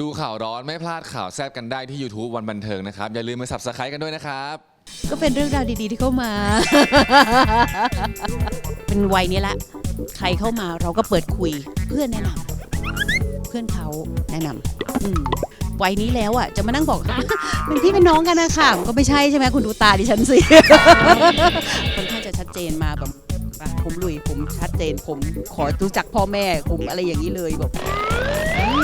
ดูข่าวร้อนไม่พลาดข่าวแซ่บกันได้ที่ YouTube วันบันเทิงนะครับ อย่าลืมมา subscribe กันด้วยนะครับ ก็เป็นเรื่องราวดีๆที่เข้ามา เป็นวัยนี้ละ ใครเข้ามาเราก็เปิดคุยเพื่อนแนะนำเพื่อนเขาแนะนำอืมวัยนี้แล้วอะจะมานั่งบอก เป็นพี่เป็นน้องกันนะค่ะมันก็ไม่ใช่ใช่ไหมคุณดูตาดิฉันสิค่อนข้างจะชัดเจนมาแบบอะผมลุยผมชัดเจนผมขอรู้จักพ่อแม่ผมอะไรอย่างนี้เลยแบบอืม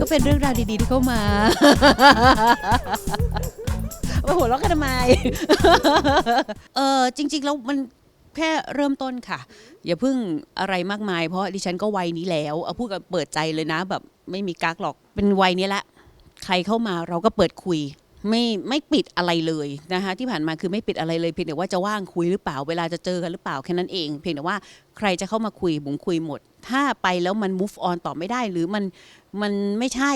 ก็เป็นเรื่องราวดีๆที่เข้ามามาหัวเราะกันทำไม เออจริง ๆ แล้วมันแค่เริ่มต้นค่ะ อย่าพิ่งอะไรมากมายเพราะดิฉันก็วัยนี้แล้ว เอาพูดกับเปิดใจเลยนะ แบบไม่มีกักหรอกเป็นวัยนี้ละ ใครเข้ามาเราก็เปิดคุย ไม่ไม่ปิดอะไรเลยนะคะที่ผ่านมาคือไม่ปิดอะไรเลยเพียงแต่ว่าจะว่างคุยหรือเปล่าเวลาจะเจอกันหรือเปล่าแค่นั้นเอง เพียงแต่ว่าใครจะเข้ามาคุยบุ๋มคุยหมด ถ้าไปแล้วมัน move on ต่อไม่ได้หรือมันมันไม่ใช่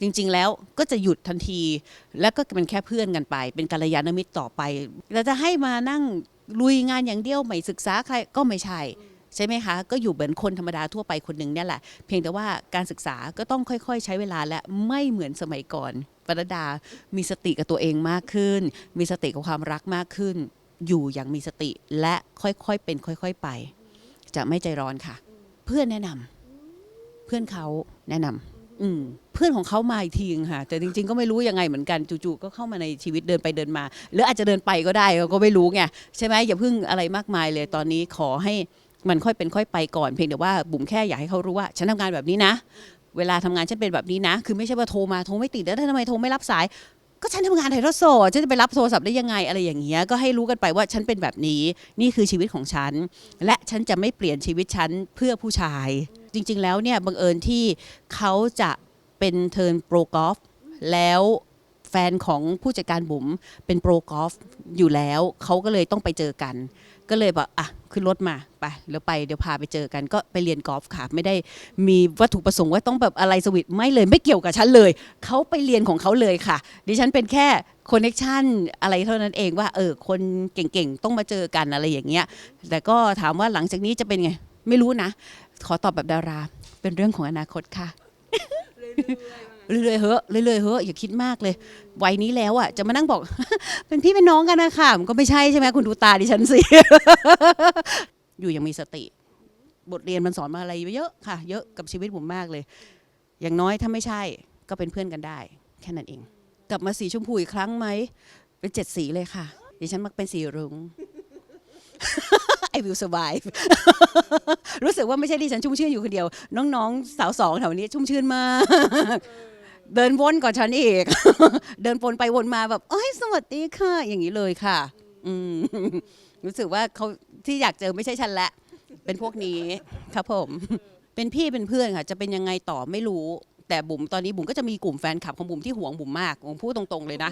จริง ๆ แล้วก็จะหยุดทันที แล้วก็เป็นแค่เพื่อนกันไป เป็นกัลยาณมิตรต่อไปแล้วจะให้มานั่งลุยงานอย่างเดียวไม่ศึกษาใครก็ไม่ใช่ใช่ไหมคะ ก็อยู่เหมือนคนธรรมดาทั่วไปคนหนึ่งเนี่ยแหละ เพียงแต่ว่าการศึกษาก็ต้องค่อย ๆ ใช้เวลาและไม่เหมือนสมัยก่อน ปรดา มีสติกับตัวเองมากขึ้น มีสติกับความรักมากขึ้น อยู่อย่างมีสติและค่อยๆเป็นค่อยๆไป จะไม่ใจร้อนค่ะ เพื่อนแนะนำเพื่อนเขาแนะนำอืมเพื่อนของเขามาอีกทีนึงค่ะ แต่จริง ๆ ก็ไม่รู้ยังไงเหมือนกันจู่ๆก็เข้ามาในชีวิตเดินไปเดินมา หรืออาจจะเดินไปก็ได้ก็ไม่รู้ไงใช่ไหมอย่าเพิ่งอะไรมากมายเลยตอนนี้ขอให้มันค่อยเป็นค่อยไปก่อนเพียงแต่ว่าบุ๋มแค่อยากให้เขารู้ว่า ฉันทำงานแบบนี้นะ เวลาทำงานฉันเป็นแบบนี้นะ คือไม่ใช่ว่าโทรมาโทรไม่ติดแล้วทำไมโทรไม่รับสาย ก็ฉันทำงานถ่ายทอดสดฉันจะไปรับโทรศัพท์ได้ยังไงอะไรอย่างเงี้ยก็ให้รู้กันไปว่าฉันเป็นแบบนี้ นี่คือชีวิตของฉัน และฉันจะไม่เปลี่ยนชีวิตฉันเพื่อผู้ชาย จริง ๆ แล้วเนี่ยบังเอิญที่เขาจะเป็นเทิร์นโปรกอล์ฟแล้วแฟนของผู้จัดการบุ๋มเป็นโปรกอล์ฟอยู่แล้ว เขาก็เลยต้องไปเจอกัน ก็เลยแบบอะขึ้นรถมาไปแล้วไปเดี๋ยวพาไปเจอกันก็ไปเรียนกอล์ฟค่ะ ไม่ได้มีวัตถุประสงค์ว่าต้องแบบอะไรสวิตไม่เลยไม่เกี่ยวกับฉันเลย เขาไปเรียนของเขาเลยค่ะ ดิฉันเป็นแค่คอนเน็ชันอะไรเท่านั้นเองว่าเออคนเก่งๆ ต้องมาเจอกันอะไรอย่างเงี้ยแต่ก็ถามว่าหลังจากนี้จะเป็นไง ไม่รู้นะ ขอตอบแบบดารา เป็นเรื่องของอนาคตค่ะเรื่อยๆเหอเรื่อยๆเหออย่าคิดมากเลยวัยนี้แล้วอะจะมานั่งบอก เป็นพี่เป็นน้องกันนะค่ะมันก็ไม่ใช่ใช่ไหมคุณดูตาดิฉันสิ อยู่ยังมีสติ บทเรียนมันสอนมาอะไรเยอะค่ะ เยอะกับชีวิตผมมากเลย อย่างน้อยถ้าไม่ใช่ก็เป็นเพื่อนกันได้ แค่นั้นเอง กลับมาสีชมพูอีกครั้งไหมเป็นเจ็ดสีเลยค่ะดิฉันมักเป็นสีรุ้ง I will survive รู้สึกว่าไม่ใช่ดิฉันชุ่มชื่นอยู่คนเดียว น้องๆ สาวสองแถวนี้ชุ่มชื่นมาก เดินวนก่อนฉันอีก เดินวนไปวนมาแบบเอ้ยสวัสดีค่ะ อย่างนี้เลยค่ะ อืมรู้สึกว่าเขาที่อยากเจอไม่ใช่ฉันละ เป็นพวกนี้ครับผม เป็นพี่เป็นเพื่อนค่ะ จะเป็นยังไงต่อไม่รู้ แต่บุ๋มตอนนี้บุ๋มก็จะมีกลุ่มแฟนคลับของบุ๋มที่ห่วงบุ๋มมากผมพูดตรงๆเลยนะ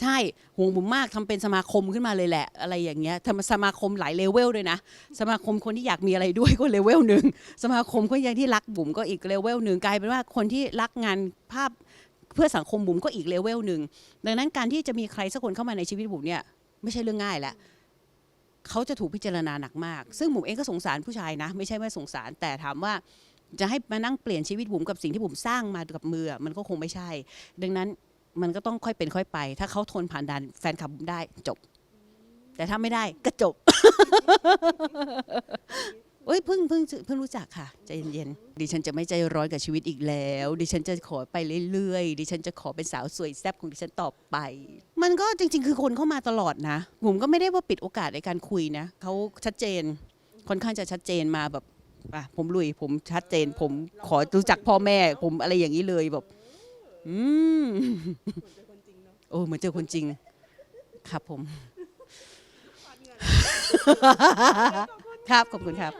ใช่ห่วงบุ๋มมากทำเป็นสมาคมขึ้นมาเลยแหละ อะไรอย่างเงี้ยทำสมาคมหลายเลเวลด้วยนะ สมาคมคนที่อยากมีอะไรด้วยก็เลเวลหนึ่งสมาคมคนยังที่รักบุ๋มก็อีกเลเวลหนึ่งกลายเป็นว่าคนที่รักงานภาพเพื่อสังคมบุ๋มก็อีกเลเวลหนึ่งดังนั้นการที่จะมีใครสักคนเข้ามาในชีวิตบุ๋มเนี่ยไม่ใช่เรื่องง่ายแหละเขาจะถูกพิจารณาหนักมาก ซึ่งบุ๋มเองก็สงสารผู้ชายนะ ไม่ใช่ไม่สงสารแต่ถามว่า จะให้มานั่งเปลี่ยนชีวิตบุ๋มกับสิ่งที่บุ๋มสร้างมากับมือมันก็คงไม่ใช่ ดังนั้นมันก็ต้องค่อยเป็นค่อยไป ถ้าเขาทนผ่านด่านแฟนคลับบุ๋มได้จบ แต่ถ้าไม่ได้ก็จบเอ้ยเพิ่งเพิ่งเพิ่งรู้จักค่ะใจเย็นๆดิฉันจะไม่ใจร้อนกับชีวิตอีกแล้ว ดิฉันจะขอไปเรื่อยๆดิฉันจะขอเป็นสาวสวยแซ่บของดิฉันต่อไป มันก็จริง ๆ คือคนเข้ามาตลอดนะบุ๋มก็ไม่ได้ว่าปิดโอกาสในการคุยนะเขาชัดเจนค่อนข้างจะชัดเจนมาแบบ ป่ะผมลุยผมชัดเจน ผมขอรู้จักพ่อแม่ ผมอะไรอย่างนี้เลยแบบอืมโอ้เหมือนเจอคนจริง ครับผม ครับขอบคุณครับ